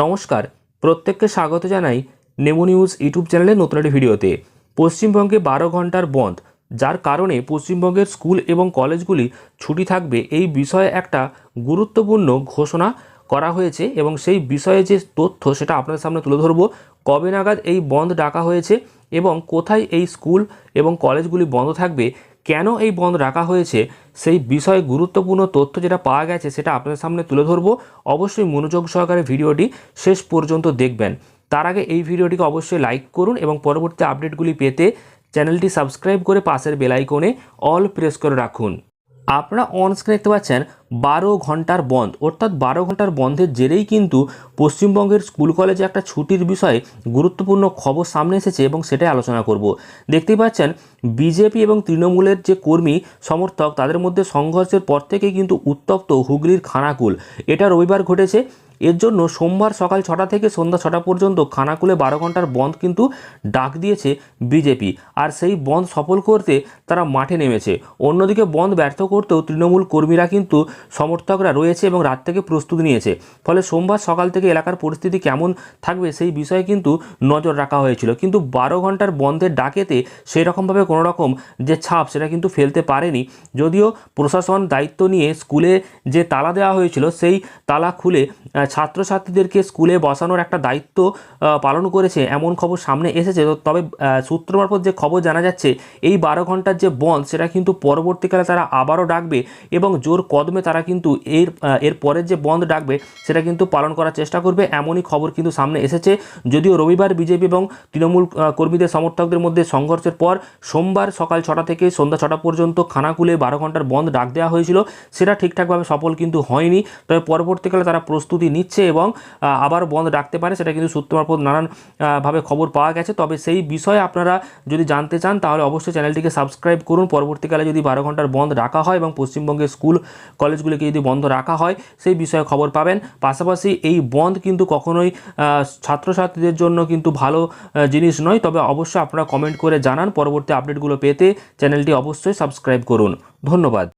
নমস্কার, প্রত্যেককে স্বাগত জানাই নেমো নিউজ ইউটিউব চ্যানেলে নতুন একটি ভিডিওতে। পশ্চিমবঙ্গে বারো ঘণ্টার বন্ধ, যার কারণে পশ্চিমবঙ্গের স্কুল এবং কলেজগুলি ছুটি থাকবে এই বিষয়ে একটা গুরুত্বপূর্ণ ঘোষণা করা হয়েছে এবং সেই বিষয়ে যে তথ্য সেটা আপনাদের সামনে তুলে ধরবো। কবে নাগাদ এই বন্ধ ডাকা হয়েছে এবং কোথায় এই স্কুল এবং কলেজগুলি বন্ধ থাকবে কেন এই বন্ধ রাখা হয়েছে? সেই বিষয়ে গুরুত্বপূর্ণ তথ্য যেটা পাওয়া গেছে সেটা আপনাদের সামনে তুলে ধরব। অবশ্যই মনোযোগ সহকারে ভিডিওটি শেষ পর্যন্ত দেখবেন। তার আগে এই ভিডিওটিকে অবশ্যই লাইক করুন এবং পরবর্তী আপডেটগুলি পেতে চ্যানেলটি সাবস্ক্রাইব করে পাশের বেলাইকনে অল প্রেস করে রাখুন। আপনারা অন স্ক্রিনে দেখতে পাচ্ছেন বারো ঘণ্টার বন্ধ। অর্থাৎ বারো ঘণ্টার বন্ধের জেরেই কিন্তু পশ্চিমবঙ্গের স্কুল কলেজে একটা ছুটির বিষয়ে গুরুত্বপূর্ণ খবর সামনে এসেছে এবং সেটাই আলোচনা করব। দেখতেই পাচ্ছেন বিজেপি এবং তৃণমূলের যে কর্মী সমর্থক, তাদের মধ্যে সংঘর্ষের পর থেকে কিন্তু উত্তপ্ত হুগলির খানাকুল। এটা রবিবার ঘটেছে। এর জন্য সোমবার সকাল ছটা থেকে সন্ধ্যা ছটা পর্যন্ত খানাকুলে বারো ঘণ্টার বন্ধ কিন্তু ডাক দিয়েছে বিজেপি। আর সেই বন্ধ সফল করতে তারা মাঠে নেমেছে। অন্যদিকে বন্ধ ব্যর্থ করতেও তৃণমূল কর্মীরা কিন্তু সমর্থকরা রয়েছে এবং রাত থেকে প্রস্তুতি নিয়েছে। ফলে সোমবার সকাল থেকে এলাকার পরিস্থিতি কেমন থাকবে সেই বিষয়ে কিন্তু নজর রাখা হয়েছিল। কিন্তু বারো ঘণ্টার বন্ধের ডাকেতে সেই রকমভাবে কোনো রকম যে ছাপ সেটা কিন্তু ফেলতে পারেনি। যদিও প্রশাসন দায়িত্ব নিয়ে স্কুলে যে তালা দেওয়া হয়েছিল, সেই তালা খুলে ছাত্রছাত্রীদেরকে স্কুলে বসানোর একটা দায়িত্ব পালন করেছে, এমন খবর সামনে এসেছে। তবে সূত্র মারফত যে খবর জানা যাচ্ছে, এই বারো ঘণ্টার যে বন্ধ, সেটা কিন্তু পরবর্তীকালে তারা আবারও ডাকবে এবং জোর কদমে তারা কিন্তু এর এর পরের যে বন্ধ ডাকবে, সেটা কিন্তু পালন করার চেষ্টা করবে, এমনই খবর কিন্তু সামনে এসেছে। যদিও রবিবার বিজেপি এবং তৃণমূল কর্মীদের সমর্থকদের মধ্যে সংঘর্ষের পর সোমবার সকাল ছটা থেকে সন্ধ্যা ছটা পর্যন্ত খানাকুলে বারো ঘণ্টার বন্ধ ডাক দেওয়া হয়েছিল। সেটা ঠিকঠাকভাবে সফল কিন্তু হয়নি। তবে পরবর্তীকালে তারা প্রস্তুতি নিচ্ছে এবং আবার বন্ধ ডাকতে পারে সেটা কিন্তু সূত্র মারফত নানান আহ, ভাবে খবর পাওয়া গেছে। তবে সেই বিষয়ে আপনারা যদি জানতে চান তাহলে অবশ্যই চ্যানেলটিকে সাবস্ক্রাইব করুন। পরবর্তীকালে যদি বারো ঘণ্টার বন্ধ রাখা হয় এবং পশ্চিমবঙ্গের স্কুল কলেজগুলিকে যদি বন্ধ রাখা হয় সেই বিষয়ে খবর পাবেন। পাশাপাশি এই বন্ধ কিন্তু কখনোই ছাত্রছাত্রীদের জন্য কিন্তু ভালো জিনিস নয়। তবে অবশ্যই আপনারা কমেন্ট করে জানান। পরবর্তী আপডেটগুলো পেতে চ্যানেলটি অবশ্যই সাবস্ক্রাইব করুন। ধন্যবাদ।